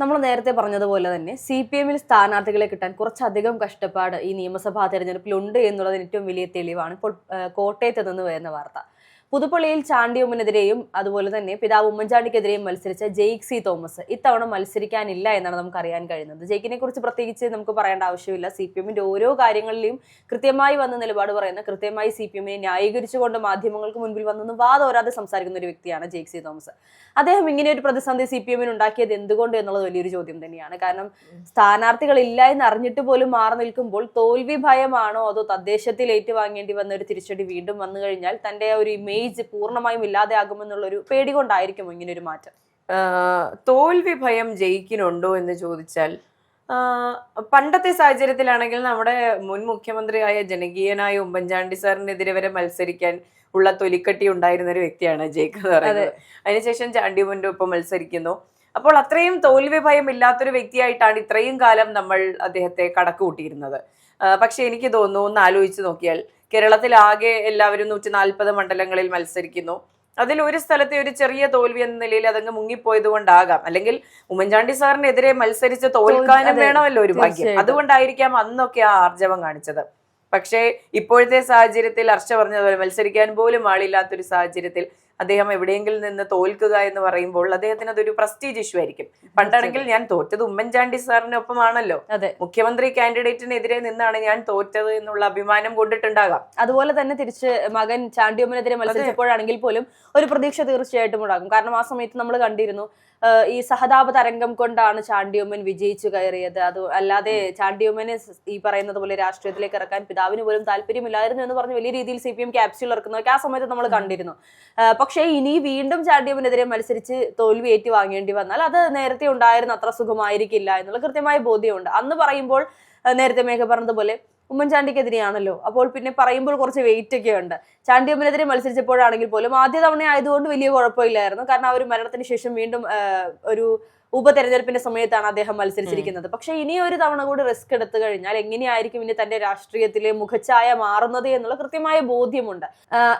നമ്മൾ നേരത്തെ പറഞ്ഞതുപോലെ തന്നെ സി പി എമ്മിൽ സ്ഥാനാർത്ഥികളെ കിട്ടാൻ കുറച്ചധികം കഷ്ടപ്പാട് ഈ നിയമസഭാ തെരഞ്ഞെടുപ്പിലുണ്ട് എന്നുള്ളതിന് ഏറ്റവും വലിയ തെളിവാണ് ഇപ്പോൾ കോട്ടയത്ത് നിന്ന് വരുന്ന വാർത്ത. പുതുപ്പള്ളിയിൽ ചാണ്ടിയമ്മനെതിരെയും അതുപോലെ തന്നെ പിതാവ് ഉമ്മൻചാണ്ടിക്കെതിരെയും മത്സരിച്ച ജെയ്ക് സി തോമസ് ഇത്തവണ മത്സരിക്കാനില്ല എന്നാണ് നമുക്ക് അറിയാൻ കഴിയുന്നത്. ജെയ്ക്കിനെ കുറിച്ച് പ്രത്യേകിച്ച് നമുക്ക് പറയേണ്ട ആവശ്യമില്ല. സി പി എമ്മിന്റെ ഓരോ കാര്യങ്ങളിലും കൃത്യമായി വന്ന നിലപാട് പറയുന്ന കൃത്യമായി സി പി എമ്മിനെ ന്യായീകരിച്ചുകൊണ്ട് മാധ്യമങ്ങൾക്ക് മുൻപിൽ വന്നെന്ന് വാദോരാതെ സംസാരിക്കുന്ന ഒരു വ്യക്തിയാണ് ജെയ്ക് സി തോമസ്. അദ്ദേഹം ഇങ്ങനെ ഒരു പ്രതിസന്ധി സി പി എമ്മിന് ഉണ്ടാക്കിയത് എന്തുകൊണ്ട് എന്നുള്ളത് വലിയൊരു ചോദ്യം തന്നെയാണ്. കാരണം സ്ഥാനാർത്ഥികളില്ല എന്ന് അറിഞ്ഞിട്ട് പോലും മാറി നിൽക്കുമ്പോൾ തോൽവി ഭയമാണോ അതോ തദ്ദേശത്തിൽ ഏറ്റുവാങ്ങേണ്ടി വന്ന ഒരു തിരിച്ചടി വീണ്ടും വന്നു കഴിഞ്ഞാൽ തന്റെ ഒരു ഇമേജ് പൂർണമായും ഇല്ലാതെയാകുമെന്നുള്ളൊരു പേടി കൊണ്ടായിരിക്കും ഇങ്ങനെ ഒരു മാറ്റം? തോൽവി ഭയം ജയിക്കിനുണ്ടോ എന്ന് ചോദിച്ചാൽ പണ്ടത്തെ സാഹചര്യത്തിലാണെങ്കിൽ നമ്മുടെ മുൻ മുഖ്യമന്ത്രിയായ ജനകീയനായ ഉമ്മൻചാണ്ടി സാറിനെതിരെ വരെ മത്സരിക്കാൻ ഉള്ള തൊലിക്കട്ടി ഉണ്ടായിരുന്ന ഒരു വ്യക്തിയാണ് ജയിക്ക് എന്ന് പറയുന്നത്. അതിനുശേഷം ചാണ്ടി മുന്റെ ഒപ്പം മത്സരിക്കുന്നു. അപ്പോൾ അത്രയും തോൽവി ഭയം ഇല്ലാത്തൊരു വ്യക്തിയായിട്ടാണ് ഇത്രയും കാലം നമ്മൾ അദ്ദേഹത്തെ കടക്കുകൂട്ടിയിരുന്നത് പക്ഷെ എനിക്ക് തോന്നുന്നു ഒന്ന് ആലോചിച്ച് നോക്കിയാൽ കേരളത്തിലാകെ എല്ലാവരും നൂറ്റി നാൽപ്പത് മണ്ഡലങ്ങളിൽ മത്സരിക്കുന്നു. അതിൽ ഒരു സ്ഥലത്തെ ഒരു ചെറിയ തോൽവി എന്ന നിലയിൽ അതങ്ങ് മുങ്ങിപ്പോയത് കൊണ്ടാകാം. അല്ലെങ്കിൽ ഉമ്മൻചാണ്ടി സാറിനെതിരെ മത്സരിച്ച് തോൽക്കാനും വേണമല്ലോ ഒരു ഭാഗ്യം. അതുകൊണ്ടായിരിക്കാം അന്നൊക്കെ ആ ആർജവം കാണിച്ചത്. പക്ഷേ ഇപ്പോഴത്തെ സാഹചര്യത്തിൽ ഹർഷ പറഞ്ഞതുപോലെ മത്സരിക്കാൻ പോലും ആളില്ലാത്തൊരു സാഹചര്യത്തിൽ അദ്ദേഹം എവിടെയെങ്കിലും നിന്ന് തോൽക്കുക എന്ന് പറയുമ്പോൾ അദ്ദേഹത്തിന് അതൊരു പ്രസ്റ്റീജ് ഇഷ്യൂ ആയിരിക്കും. പണ്ടാണെങ്കിൽ ഞാൻ തോറ്റത് ഉമ്മൻചാണ്ടി സാറിനൊപ്പമാണല്ലോ അതെ. മുഖ്യമന്ത്രി കാൻഡിഡേറ്റിനെതിരെ നിന്നാണ് ഞാൻ തോറ്റത് എന്നുള്ള അഭിമാനം കൊണ്ടിട്ടുണ്ടാകാം. അതുപോലെ തന്നെ തിരിച്ച് മകൻ ചാണ്ടിയമ്മനെതിരെ മത്സരിച്ചപ്പോഴാണെങ്കിൽ പോലും ഒരു പ്രതീക്ഷ തീർച്ചയായിട്ടും ഉണ്ടാകും. കാരണം ആ സമയത്ത് നമ്മൾ കണ്ടിരുന്നു ഈ സഹതാപ തരംഗം കൊണ്ടാണ് ചാണ്ടിയമ്മൻ വിജയിച്ചു കയറിയത്. അത് അല്ലാതെ ചാണ്ടിയമ്മനെ ഈ പറയുന്നത് പോലെ രാഷ്ട്രീയത്തിലേക്ക് ഇറക്കാൻ പിതാവിന് പോലും താല്പര്യമില്ലായിരുന്നു എന്ന് പറഞ്ഞ് വലിയ രീതിയിൽ സി പി എം ക്യാപ്സ്യൂൾ ഇറക്കുന്നതൊക്കെ ആ സമയത്ത് നമ്മൾ കണ്ടിരുന്നു. പക്ഷേ ഇനി വീണ്ടും ചാണ്ടിയമ്മനെതിരെ മത്സരിച്ച് തോൽവി ഏറ്റു വാങ്ങേണ്ടി വന്നാൽ അത് നേരത്തെ ഉണ്ടായിരുന്ന അത്ര സുഖമായിരിക്കില്ല എന്നുള്ള കൃത്യമായ ബോധ്യമുണ്ട്. അന്ന് പറയുമ്പോൾ നേരത്തെ മേഘ പറഞ്ഞതുപോലെ ഉമ്മൻചാണ്ടിക്കെതിരെയാണല്ലോ. അപ്പോൾ പിന്നെ പറയുമ്പോൾ കുറച്ച് വെയിറ്റ് ഒക്കെ ഉണ്ട്. ചാണ്ടി ഉമ്മനെതിരെ മത്സരിച്ചപ്പോഴാണെങ്കിൽ പോലും ആദ്യ തവണ ആയതുകൊണ്ട് വലിയ കുഴപ്പമില്ലായിരുന്നു. കാരണം ആ ഒരു മരണത്തിന് ശേഷം വീണ്ടും ഒരു ഉപതെരഞ്ഞെടുപ്പിന്റെ സമയത്താണ് അദ്ദേഹം മത്സരിച്ചിരിക്കുന്നത്. പക്ഷെ ഇനി ഒരു തവണ കൂടി റിസ്ക് എടുത്തു കഴിഞ്ഞാൽ എങ്ങനെയായിരിക്കും ഇനി തന്റെ രാഷ്ട്രീയത്തിലെ മുഖച്ഛായ മാറുന്നത് എന്നുള്ള കൃത്യമായ ബോധ്യമുണ്ട്.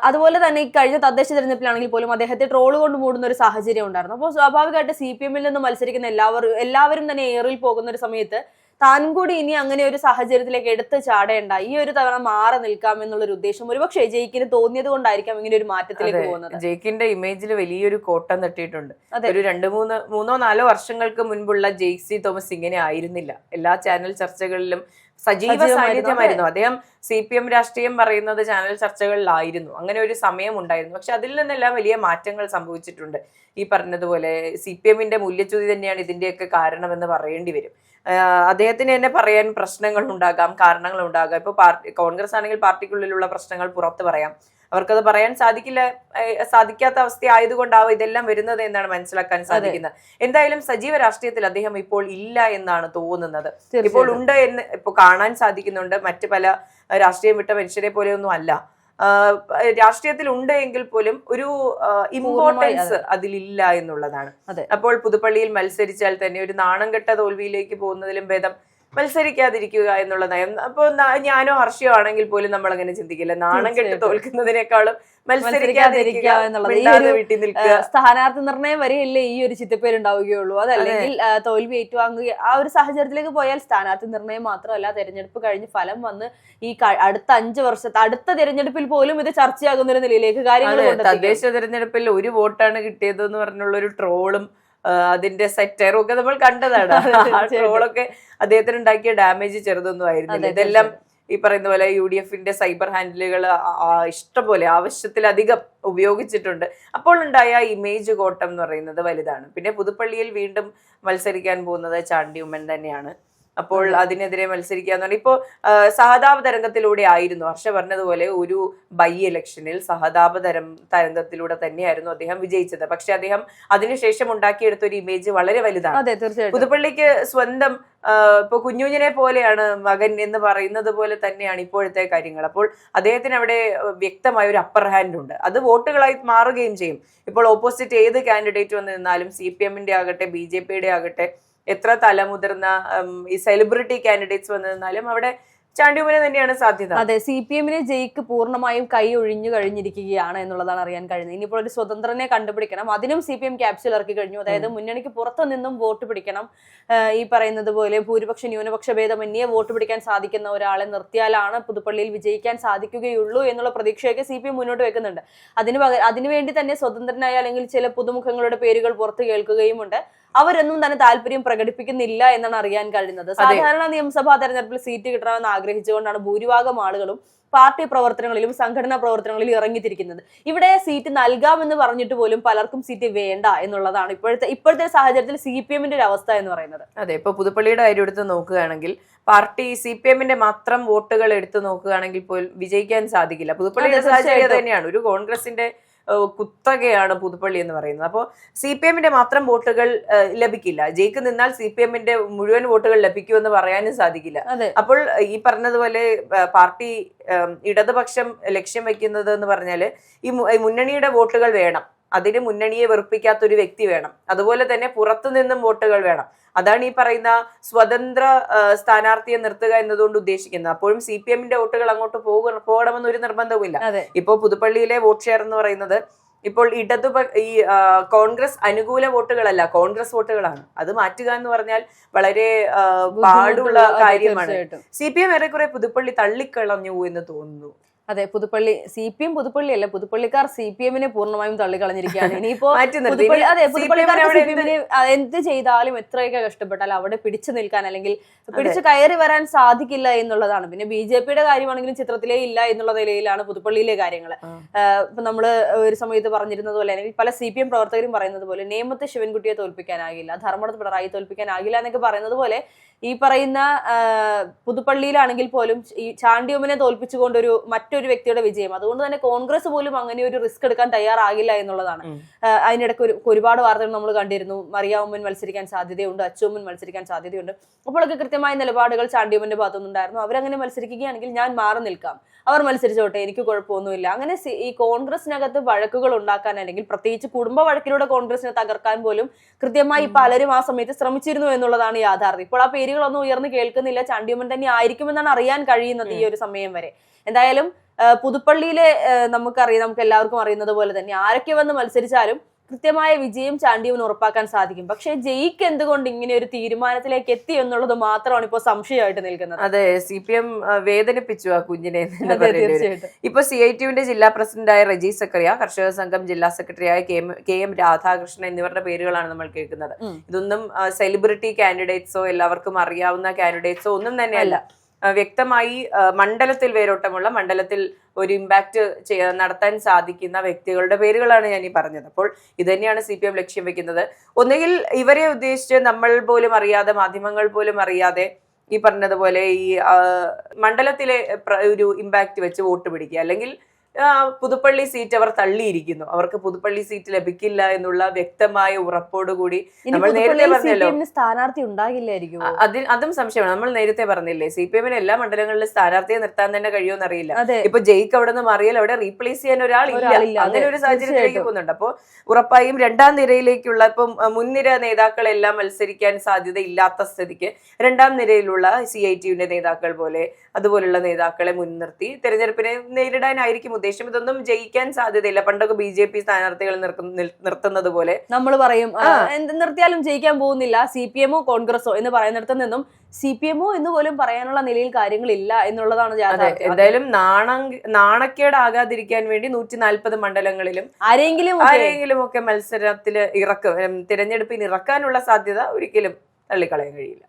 അതുപോലെ തന്നെ ഈ കഴിഞ്ഞ തദ്ദേശ തെരഞ്ഞെടുപ്പിലാണെങ്കിൽ പോലും അദ്ദേഹത്തെ ട്രോൾ കൊണ്ട് മൂടുന്ന ഒരു സാഹചര്യം ഉണ്ടായിരുന്നു. അപ്പോൾ സ്വാഭാവികമായിട്ട് സി പി എമ്മിൽ നിന്ന് മത്സരിക്കുന്ന എല്ലാവരും എല്ലാവരും തന്നെ ഏറിൽ പോകുന്ന ഒരു സമയത്ത് താൻ കൂടി ഇനി അങ്ങനെ ഒരു സാഹചര്യത്തിലേക്ക് എടുത്ത് ചാടേണ്ട. ഈ ഒരു തവണ മാറി നിൽക്കാം എന്നുള്ള ഒരു ഉദ്ദേശം ഒരുപക്ഷെ ജയിക്കിന് തോന്നിയത് കൊണ്ടായിരിക്കാം ഇങ്ങനെ ഒരു മാറ്റത്തിലേക്ക്. പോകുന്നത്. ജയിക്കിന്റെ ഇമേജിൽ വലിയൊരു കോട്ടം തട്ടിയിട്ടുണ്ട്. അതെ. ഒരു രണ്ട് മൂന്ന് മൂന്നോ നാലോ വർഷങ്ങൾക്ക് മുൻപുള്ള ജെയ്സി തോമസ് ഇങ്ങനെ ആയിരുന്നില്ല. എല്ലാ ചാനൽ ചർച്ചകളിലും സജീവ. സാന്നിധ്യമായിരുന്നു. അദ്ദേഹം സി പി എം രാഷ്ട്രീയം പറയുന്നത് ചാനൽ ചർച്ചകളിലായിരുന്നു. അങ്ങനെ ഒരു സമയം ഉണ്ടായിരുന്നു പക്ഷെ അതിൽ നിന്നെല്ലാം വലിയ മാറ്റങ്ങൾ സംഭവിച്ചിട്ടുണ്ട്. ഈ പറഞ്ഞതുപോലെ സി പി എമ്മിന്റെ മൂല്യച്യുതി തന്നെയാണ് ഇതിന്റെയൊക്കെ കാരണമെന്ന് പറയേണ്ടി വരും. അദ്ദേഹത്തിന് തന്നെ പറയാൻ പ്രശ്നങ്ങൾ ഉണ്ടാകാം കാരണങ്ങൾ ഉണ്ടാകാം ഇപ്പൊ പാർട്ടി കോൺഗ്രസ് ആണെങ്കിൽ പാർട്ടിക്കുള്ളിലുള്ള പ്രശ്നങ്ങൾ പുറത്ത് പറയാം. അവർക്കത് പറയാൻ സാധിക്കില്ല സാധിക്കാത്ത അവസ്ഥ ആയതുകൊണ്ടാവും ഇതെല്ലാം വരുന്നത് എന്നാണ് മനസ്സിലാക്കാൻ സാധിക്കുന്നത്. എന്തായാലും സജീവ രാഷ്ട്രീയത്തിൽ അദ്ദേഹം ഇപ്പോൾ ഇല്ല എന്നാണ് തോന്നുന്നത്. ഇപ്പോൾ ഉണ്ട് എന്ന് ഇപ്പൊ കാണാൻ സാധിക്കുന്നുണ്ട്. മറ്റു പല രാഷ്ട്രീയം വിട്ട മനുഷ്യരെ പോലെയൊന്നും അല്ല. രാഷ്ട്രീയത്തിൽ ഉണ്ട് എങ്കിൽ പോലും ഒരു ഇമ്പോർട്ടൻസ് അതിലില്ല എന്നുള്ളതാണ്. അപ്പോൾ പുതുപ്പള്ളിയിൽ മത്സരിച്ചാൽ തന്നെ ഒരു നാണം കെട്ട തോൽവിയിലേക്ക് പോകുന്നതിലും ഭേദം മത്സരിക്കാതിരിക്കുക എന്നുള്ള നയം. അപ്പോൾ ഞാനോ ഹർഷയോ ആണെങ്കിൽ പോലും നമ്മൾ അങ്ങനെ ചിന്തിക്കില്ല. നാണം കെട്ട് തോൽക്കുന്നതിനേക്കാളും മത്സരിക്കാതിരിക്കുക എന്നുള്ളത്. സ്ഥാനാർത്ഥി നിർണയം വരെയല്ലേ ഈ ഒരു ചിത്തപ്പേരുണ്ടാവുകയുള്ളൂ അതല്ലെങ്കിൽ തോൽവി ഏറ്റുവാങ്ങുക ആ ഒരു സാഹചര്യത്തിലേക്ക് പോയാൽ സ്ഥാനാർത്ഥി നിർണയം മാത്രമല്ല തെരഞ്ഞെടുപ്പ് കഴിഞ്ഞ് ഫലം വന്ന് ഈ അടുത്ത അഞ്ചു വർഷത്തെ അടുത്ത തെരഞ്ഞെടുപ്പിൽ പോലും ഇത് ചർച്ചയാകുന്ന ഒരു നിലയിലേക്ക് കാര്യങ്ങൾ. തദ്ദേശ തെരഞ്ഞെടുപ്പിൽ ഒരു വോട്ടാണ് കിട്ടിയത് എന്ന് പറഞ്ഞുള്ള ഒരു ട്രോളും അതിന്റെ സെറ്ററും ഒക്കെ നമ്മൾ കണ്ടതാണ്. ആ. ട്രോളൊക്കെ അദ്ദേഹത്തിന് ഉണ്ടാക്കിയ ഡാമേജ് ചെറുതൊന്നും ആയിരുന്നില്ല. ഇതെല്ലാം ഈ പറയുന്ന പോലെ യു ഡി എഫിന്റെ സൈബർ ഹാൻഡിലുകൾ ഇഷ്ടംപോലെ ആവശ്യത്തിലധികം ഉപയോഗിച്ചിട്ടുണ്ട്. അപ്പോൾ ഉണ്ടായ ഇമേജ് കോട്ടം എന്ന് പറയുന്നത് വലുതാണ്. പിന്നെ പുതുപ്പള്ളിയിൽ വീണ്ടും മത്സരിക്കാൻ പോകുന്നത് ചാണ്ടി ഉമ്മൻ തന്നെയാണ്. അപ്പോൾ അതിനെതിരെ മത്സരിക്കുക എന്ന് പറഞ്ഞാൽ ഇപ്പോൾ സഹതാപ തരംഗത്തിലൂടെ ആയിരുന്നു. ഹർഷ പറഞ്ഞതുപോലെ ഒരു ബൈ ഇലക്ഷനിൽ സഹതാപ തരം തരംഗത്തിലൂടെ തന്നെയായിരുന്നു അദ്ദേഹം വിജയിച്ചത്. പക്ഷെ അദ്ദേഹം അതിനുശേഷം ഉണ്ടാക്കിയെടുത്ത ഒരു ഇമേജ് വളരെ വലുതാണ്. പുതുപ്പള്ളിക്ക് സ്വന്തം ഇപ്പൊ കുഞ്ഞുഞ്ഞിനെ പോലെയാണ് മകൻ എന്ന് പറയുന്നത് പോലെ തന്നെയാണ് ഇപ്പോഴത്തെ കാര്യങ്ങൾ. അപ്പോൾ അദ്ദേഹത്തിന് അവിടെ വ്യക്തമായ ഒരു അപ്പർ ഹാൻഡ് ഉണ്ട്. അത് വോട്ടുകളായി മാറുകയും ചെയ്യും. ഇപ്പോൾ ഓപ്പോസിറ്റ് ഏത് കാൻഡിഡേറ്റ് വന്നിരുന്നാലും നിന്നാലും സി പി എമ്മിന്റെ ആകട്ടെ ബി ജെ പിയുടെ ആകട്ടെ എത്ര തലമുതിർന്ന ഈ സെലിബ്രിറ്റി കാൻഡിഡേറ്റ്സ് വന്നു നിന്നാലും അവിടെ ചാണ്ടിയുമ്മന് തന്നെയാണ് സാധ്യത. അതെ സി പി എമ്മിനെ ജയിക്ക് പൂർണമായും കൈ ഒഴിഞ്ഞു കഴിഞ്ഞിരിക്കുകയാണ് എന്നുള്ളതാണ് അറിയാൻ കഴിയുന്നത്. ഇനിയിപ്പോൾ ഒരു സ്വതന്ത്രനെ കണ്ടുപിടിക്കണം. അതിനും സി പി എം ക്യാപ്സ്യൂൾ ഇറക്കി കഴിഞ്ഞു. അതായത് മുന്നണിക്ക് പുറത്തു നിന്നും വോട്ട് പിടിക്കണം. ഈ പറയുന്നത് പോലെ ഭൂരിപക്ഷ ന്യൂനപക്ഷ ഭേദമന്യേ വോട്ട് പിടിക്കാൻ സാധിക്കുന്ന ഒരാളെ നിർത്തിയാലാണ് പുതുപ്പള്ളിയിൽ വിജയിക്കാൻ സാധിക്കുകയുള്ളൂ എന്നുള്ള പ്രതീക്ഷയൊക്കെ സി പി എം മുന്നോട്ട് വെക്കുന്നുണ്ട്. അതിന് പകരം അതിനുവേണ്ടി തന്നെ സ്വതന്ത്രനായ അല്ലെങ്കിൽ ചില പുതുമുഖങ്ങളുടെ പേരുകൾ പുറത്തു കേൾക്കുകയുമുണ്ട്. അവരൊന്നും തന്നെ താല്പര്യം പ്രകടിപ്പിക്കുന്നില്ല എന്നാണ് അറിയാൻ കഴിയുന്നത്. സാധാരണ നിയമസഭാ തെരഞ്ഞെടുപ്പിൽ സീറ്റ് കിട്ടണമെന്ന് ആഗ്രഹിച്ചുകൊണ്ടാണ് ഭൂരിഭാഗം ആളുകളും പാർട്ടി പ്രവർത്തനങ്ങളിലും സംഘടനാ പ്രവർത്തനങ്ങളിലും ഇറങ്ങിത്തിരിക്കുന്നത്. ഇവിടെ സീറ്റ് നൽകാമെന്ന് പറഞ്ഞിട്ട് പോലും പലർക്കും സീറ്റ് വേണ്ട എന്നുള്ളതാണ് ഇപ്പോഴത്തെ ഇപ്പോഴത്തെ സാഹചര്യത്തിൽ സി പി എമ്മിന്റെ ഒരു അവസ്ഥ എന്ന് പറയുന്നത്. അതെ ഇപ്പൊ പുതുപ്പള്ളിയുടെ കാര്യം എടുത്ത് നോക്കുകയാണെങ്കിൽ പാർട്ടി സി പി എമ്മിന്റെ മാത്രം വോട്ടുകൾ എടുത്തു നോക്കുകയാണെങ്കിൽ പോലും വിജയിക്കാൻ സാധിക്കില്ല. പുതുപ്പള്ളിയുടെ സാഹചര്യം തന്നെയാണ്. ഒരു കോൺഗ്രസിന്റെ കുത്തകയാണ് പുതുപ്പള്ളി എന്ന് പറയുന്നത്. അപ്പോൾ സി പി എമ്മിന്റെ മാത്രം വോട്ടുകൾ ലഭിക്കില്ല. ജയിക്ക് നിന്നാൽ സി പി എമ്മിന്റെ മുഴുവൻ വോട്ടുകൾ ലഭിക്കുമെന്ന് പറയാനും സാധിക്കില്ല. അപ്പോൾ ഈ പറഞ്ഞതുപോലെ പാർട്ടി ഇടതുപക്ഷം ലക്ഷ്യം വെക്കുന്നത് എന്ന് പറഞ്ഞാൽ ഈ ഈ മുന്നണിയുടെ വോട്ടുകൾ വേണം. അതിന് മുന്നണിയെ വെറുപ്പിക്കാത്ത ഒരു വ്യക്തി വേണം. അതുപോലെ തന്നെ പുറത്തു നിന്നും വോട്ടുകൾ വേണം. അതാണ് ഈ പറയുന്ന സ്വതന്ത്ര സ്ഥാനാർത്ഥിയെ നിർത്തുക എന്നതുകൊണ്ട് ഉദ്ദേശിക്കുന്നത്. അപ്പോഴും സി പി എമ്മിന്റെ വോട്ടുകൾ അങ്ങോട്ട് പോക പോകണമെന്ന് ഒരു നിർബന്ധവുമില്ല. ഇപ്പോൾ പുതുപ്പള്ളിയിലെ വോട്ട് ഷെയർ എന്ന് പറയുന്നത് ഇപ്പോൾ ഇടതു ഈ കോൺഗ്രസ് അനുകൂല വോട്ടുകളല്ല കോൺഗ്രസ് വോട്ടുകളാണ്. അത് മാറ്റുക എന്ന് പറഞ്ഞാൽ വളരെ പാടുള്ള കാര്യമാണ്. സി പി എം ഏറെക്കുറെ പുതുപ്പള്ളി തള്ളിക്കളഞ്ഞു എന്ന് തോന്നുന്നു. അതെ Puthuppally C P M Puthuppally അല്ല പുതുപ്പള്ളിക്കാർ സി പി എമ്മിനെ പൂർണമായും തള്ളിക്കളഞ്ഞിരിക്കുകയാണ് ഇനിയിപ്പോ മാറ്റി. പുതുപ്പള്ളി അതെ CPM ന് സി പി എമ്മിന് എന്ത് ചെയ്താലും എത്രയൊക്കെ കഷ്ടപ്പെട്ടാലും അവിടെ പിടിച്ചു നിൽക്കാൻ അല്ലെങ്കിൽ പിടിച്ചു കയറി വരാൻ സാധിക്കില്ല എന്നുള്ളതാണ് പിന്നെ ബി ജെ പിയുടെ കാര്യമാണെങ്കിലും ചിത്രത്തിലേ ഇല്ല എന്നുള്ള നിലയിലാണ് പുതുപ്പള്ളിയിലെ കാര്യങ്ങൾ. ഇപ്പൊ നമ്മൾ ഒരു സമയത്ത് പറഞ്ഞിരുന്നത് പോലെ അല്ലെങ്കിൽ പല സി പി എം പ്രവർത്തകരും പറയുന്നത് പോലെ നേമത്തെ ശിവൻകുട്ടിയെ തോൽപ്പിക്കാനാകില്ല ധർമ്മടത്ത് പിണറായി തോൽപ്പിക്കാനാകില്ല എന്നൊക്കെ പറയുന്നത് പോലെ ഈ പറയുന്ന പുതുപ്പള്ളിയിലാണെങ്കിൽ പോലും ഈ ചാണ്ടിയമ്മനെ തോൽപ്പിച്ചുകൊണ്ട് ഒരു മറ്റൊരു വ്യക്തിയുടെ വിജയം. അതുകൊണ്ട് തന്നെ കോൺഗ്രസ് പോലും അങ്ങനെ ഒരു റിസ്ക് എടുക്കാൻ തയ്യാറാകില്ല എന്നുള്ളതാണ്. അതിനിടയ്ക്ക് ഒരു ഒരുപാട് വാർത്തകൾ നമ്മൾ കണ്ടിരുന്നു. മറിയാവുമ്മൻ മത്സരിക്കാൻ സാധ്യതയുണ്ട് അച്ചുമ്മൻ മത്സരിക്കാൻ സാധ്യതയുണ്ട്. അപ്പോഴൊക്കെ കൃത്യമായ നിലപാടുകൾ ചാണ്ടിയമ്മന്റെ ഭാഗത്തുനിന്നുണ്ടായിരുന്നു. അവരങ്ങനെ മത്സരിക്കുകയാണെങ്കിൽ ഞാൻ മാറി നിൽക്കാം. അവർ മത്സരിച്ചോട്ടെ എനിക്ക് കുഴപ്പമൊന്നുമില്ല. അങ്ങനെ ഈ കോൺഗ്രസിനകത്ത് വഴക്കുകൾ ഉണ്ടാക്കാൻ അല്ലെങ്കിൽ പ്രത്യേകിച്ച് കുടുംബ വഴക്കിലൂടെ കോൺഗ്രസിനെ തകർക്കാൻ പോലും കൃത്യമായി പലരും ആ സമയത്ത് ശ്രമിച്ചിരുന്നു എന്നുള്ളതാണ് യാഥാർത്ഥ്യം. ഇപ്പോൾ ആ പേരുകളൊന്നും ഉയർന്നു കേൾക്കുന്നില്ല. ചാണ്ടിയമ്മൻ തന്നെ ആയിരിക്കുമെന്നാണ് അറിയാൻ കഴിയുന്നത് ഈ ഒരു സമയം വരെ. എന്തായാലും പുതുപ്പള്ളിയിലെ നമുക്കറിയാം നമുക്ക് എല്ലാവർക്കും അറിയുന്നത് പോലെ തന്നെ ആരൊക്കെ വന്ന് മത്സരിച്ചാലും കൃത്യമായ വിജയം ചാണ്ടിയവന് ഉറപ്പാക്കാൻ സാധിക്കും. പക്ഷെ ജയിക്ക് എന്തുകൊണ്ട് ഇങ്ങനെ ഒരു തീരുമാനത്തിലേക്ക് എത്തി എന്നുള്ളത് മാത്രമാണ് ഇപ്പോൾ സംശയമായിട്ട് നിൽക്കുന്നത്. അതെ സി പി എം വേദനിപ്പിച്ചു ആ കുഞ്ഞിനെ ഇപ്പൊ സി ഐ ടിയുവിന്റെ ജില്ലാ പ്രസിഡന്റായ റജി സക്കറിയ കർഷക സംഘം ജില്ലാ സെക്രട്ടറിയായ കെ എം രാധാകൃഷ്ണൻ എന്നിവരുടെ പേരുകളാണ് നമ്മൾ കേൾക്കുന്നത്. ഇതൊന്നും സെലിബ്രിറ്റി കാൻഡിഡേറ്റ്സോ എല്ലാവർക്കും അറിയാവുന്ന കാൻഡിഡേറ്റ്സോ ഒന്നും തന്നെയല്ല. വ്യക്തമായി മണ്ഡലത്തിൽ വേരോട്ടമുള്ള മണ്ഡലത്തിൽ ഒരു ഇമ്പാക്ട് നടത്താൻ സാധിക്കുന്ന വ്യക്തികളുടെ പേരുകളാണ് ഞാൻ ഈ പറഞ്ഞത്. അപ്പോൾ ഇത് തന്നെയാണ് സി പി എം ലക്ഷ്യം വെക്കുന്നത്. ഒന്നുകിൽ ഇവരെ ഉദ്ദേശിച്ച് നമ്മൾ പോലും അറിയാതെ മാധ്യമങ്ങൾ പോലും അറിയാതെ ഈ പറഞ്ഞതുപോലെ ഈ മണ്ഡലത്തിലെ ഒരു ഇമ്പാക്ട് വെച്ച് വോട്ട് പിടിക്കുക. അല്ലെങ്കിൽ പുതുപ്പള്ളി സീറ്റ് അവർ തള്ളിയിരിക്കുന്നു. അവർക്ക് പുതുപ്പള്ളി സീറ്റ് ലഭിക്കില്ല എന്നുള്ള വ്യക്തമായ ഉറപ്പോടുകൂടി നമ്മൾ നേരത്തെ പറഞ്ഞല്ലോ. സ്ഥാനാർത്ഥി ഉണ്ടാകില്ലായിരിക്കും അതിൽ അതും സംശയമാണ്. നമ്മൾ നേരത്തെ പറഞ്ഞില്ലേ സി പി എമ്മിന് എല്ലാ മണ്ഡലങ്ങളിലും സ്ഥാനാർത്ഥിയെ നിർത്താൻ തന്നെ കഴിയുമെന്ന് അറിയില്ല ഇപ്പൊ ജയിക്ക് അവിടെ നിന്ന് മാറിയാൽ അവിടെ റീപ്ലേസ് ചെയ്യാൻ ഒരാൾ ഇല്ല അങ്ങനെ ഒരു സാഹചര്യത്തിലേക്ക്. പോകുന്നുണ്ട്. അപ്പോൾ ഉറപ്പായും രണ്ടാം നിരയിലേക്കുള്ള ഇപ്പം മുൻനിര നേതാക്കളെല്ലാം മത്സരിക്കാൻ സാധ്യത ഇല്ലാത്ത സ്ഥിതിക്ക് രണ്ടാം നിരയിലുള്ള സി ഐ ടിയുടെ നേതാക്കൾ പോലെ അതുപോലുള്ള നേതാക്കളെ മുൻനിർത്തി തെരഞ്ഞെടുപ്പിനെ നേരിടാനായിരിക്കും ഉദ്ദേശം ഇതൊന്നും ജയിക്കാൻ സാധ്യതയില്ല. പണ്ടൊക്കെ ബി ജെ പി സ്ഥാനാർത്ഥികൾ നിർത്തുന്നത് പോലെ. നമ്മൾ പറയും നിർത്തിയാലും ജയിക്കാൻ പോകുന്നില്ല. സി പി എമ്മോ കോൺഗ്രസോ എന്ന് പറയുന്നിടത്ത് നിന്നും സി പി എമ്മോ എന്ന് പോലും പറയാനുള്ള നിലയിൽ കാര്യങ്ങളില്ല എന്നുള്ളതാണ് എന്തായാലും നാണ നാണക്കേടാകാതിരിക്കാൻ വേണ്ടി നൂറ്റി നാൽപ്പത് മണ്ഡലങ്ങളിലും ആരെങ്കിലും ആരെങ്കിലും ഒക്കെ മത്സരത്തിൽ ഇറക്കും തിരഞ്ഞെടുപ്പിന് ഇറക്കാനുള്ള സാധ്യത ഒരിക്കലും തള്ളിക്കളയാൻ കഴിയില്ല.